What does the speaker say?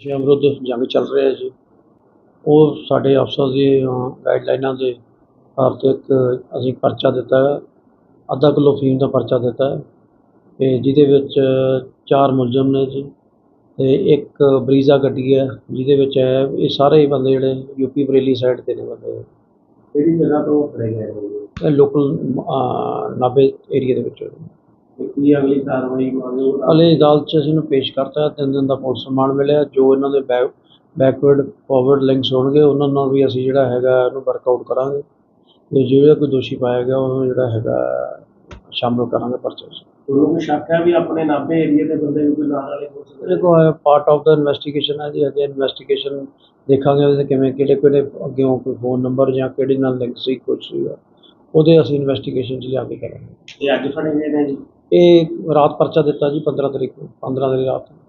ਨਸ਼ਿਆਂ ਵਿਰੁੱਧ ਜੰਗ ਚੱਲ ਰਿਹਾ ਜੀ। ਉਹ ਸਾਡੇ ਅਫਸਰ ਦੀ ਗਾਈਡਲਾਈਨਾਂ ਦੇ ਆਧਾਰ ਤੇ ਇੱਕ ਅਸੀਂ ਪਰਚਾ ਦਿੱਤਾ ਹੈ। ਅੱਧਾ ਕਿੱਲੋ ਫੀਮ ਦਾ ਪਰਚਾ ਦਿੱਤਾ ਹੈ। ਤੇ ਜਿਹਦੇ ਵਿੱਚ ਚਾਰ ਮੁਲਜ਼ਮ ਨੇ ਜੀ ਤੇ ਇੱਕ ਬਰੀਜ਼ਾ ਗੱਡੀ ਹੈ ਜਿਹਦੇ ਵਿੱਚ ਹੈ ਇਹ ਸਾਰੇ ਹੀ ਬੰਦੇ ਜਿਹੜੇ ਯੂਪੀ ਬਰੇਲੀ ਸਾਈਡ ਦੇ ਨੇ ਬੰਦੇ। ਕਿਹੜੀ ਜਗ੍ਹਾ ਤੋਂ ਫੜੇ ਗਏ ਇਹ ਲੋਕਲ ਨਾਭੇ ਏਰੀਆ ਦੇ ਵਿੱਚ। ਤੇ ਕੀ ਅਗਲੀ ਕਾਰਵਾਈ ਮੰਗੋ ਹਲੇ ਅਦਾਲਤ 'ਚ ਅਸੀਂ ਨੂੰ ਪੇਸ਼ ਕਰਤਾ ਤਿੰਨ ਦਿਨ ਦਾ ਪੁਲਿਸ ਰਿਮਾਂਡ ਮਿਲਿਆ। ਜੋ ਇਹਨਾਂ ਦੇ ਬੈਕ ਬੈਕਵਰਡ ਫਾਰਵਰਡ ਲਿੰਕਸ ਹੋਣਗੇ ਉਹਨਾਂ ਨਾਲ ਵੀ ਅਸੀਂ ਜਿਹੜਾ ਹੈਗਾ ਇਹਨੂੰ ਵਰਕਆਊਟ ਕਰਾਂਗੇ। ਤੇ ਜਿਹੜਾ ਕੋਈ ਦੋਸ਼ੀ ਪਾਇਆ ਗਿਆ ਉਹਨੂੰ ਜਿਹੜਾ ਹੈਗਾ ਸ਼ਾਮਲ ਕਰਾਂਗੇ ਪਰਚੇ 'ਚ। ਤੁਹਾਨੂੰ ਕੋਈ ਸ਼ੱਕ ਹੈ ਵੀ ਆਪਣੇ ਨਾਭੇ ਏਰੀਆ ਦੇ ਬੰਦੇ ਵੀ ਕੋਈ ਨਾਲ ਵਾਲੇ ਹੋ ਸਕਦੇ? ਦੇਖੋ ਪਾਰਟ ਆਫ ਦਾ ਇਨਵੈਸਟੀਗੇਸ਼ਨ ਹੈ ਜੀ। ਅਜੇ ਇਨਵੈਸਟੀਗੇਸ਼ਨ ਦੇਖਾਂਗੇ ਉਹਦੇ ਕਿਵੇਂ ਕਿਹੜੇ ਕਿਹੜੇ ਅੱਗੇੋਂ ਕੋਈ ਫੋਨ ਨੰਬਰ ਜਾਂ ਕਿਹੜੇ ਨਾਲ ਲਿੰਕ ਸੀ ਕੁਛ ਸੀਗਾ। ਉਹਦੇ ਅਸੀਂ ਇਨਵੈਸਟੀਗੇਸ਼ਨ 'ਚ ਲਿਆ ਕੇ ਕਰਾਂਗੇ। ਇਹ ਅੱਜ ਫੜੇ ਗਏ ਨੇ ਜੀ? ਇਹ ਰਾਤ ਪਰਚਾ ਦਿੱਤਾ ਜੀ 15 ਤਰੀਕ ਨੂੰ 15 ਤਰੀਕ ਰਾਤ ਨੂੰ।